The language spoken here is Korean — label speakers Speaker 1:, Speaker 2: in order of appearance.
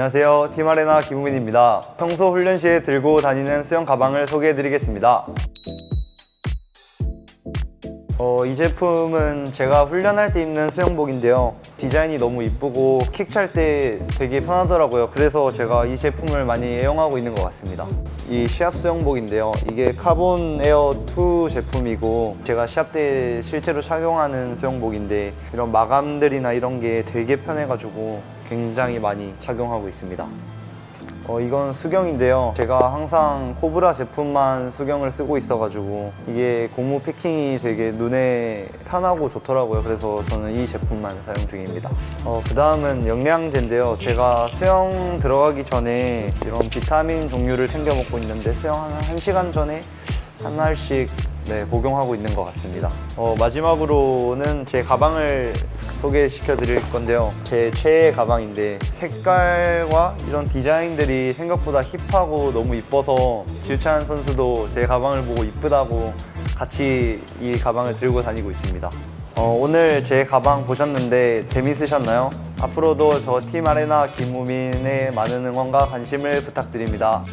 Speaker 1: 안녕하세요. 팀아레나 김우민입니다. 평소 훈련 시에 들고 다니는 수영 가방을 소개해 드리겠습니다. 어, 이 제품은 제가 훈련할 때 입는 수영복인데요. 디자인이 너무 이쁘고 킥 찰 때 되게 편하더라고요. 그래서 제가 이 제품을 많이 애용하고 있는 것 같습니다. 이 시합 수영복인데요. 이게 카본 에어 2 제품이고 제가 시합 때 실제로 착용하는 수영복인데 이런 마감들이나 이런 게 되게 편해가지고 굉장히 많이 착용하고 있습니다. 어, 이건 수경인데요. 제가 항상 코브라 제품만 수경을 쓰고 있어가지고 이게 고무 패킹이 되게 눈에 편하고 좋더라고요. 그래서 저는 이 제품만 사용 중입니다. 어, 그 다음은 영양제인데요. 제가 수영 들어가기 전에 이런 비타민 종류를 챙겨 먹고 있는데 수영 한 1시간 전에 한 알씩 네, 복용하고 있는 것 같습니다. 어, 마지막으로는 제 가방을 소개시켜 드릴 건데요. 제 최애 가방인데 색깔과 이런 디자인들이 생각보다 힙하고 너무 이뻐서 지우찬 선수도 제 가방을 보고 이쁘다고 같이 이 가방을 들고 다니고 있습니다. 어, 오늘 제 가방 보셨는데 재밌으셨나요? 앞으로도 저 팀 아레나 김우민의 많은 응원과 관심을 부탁드립니다.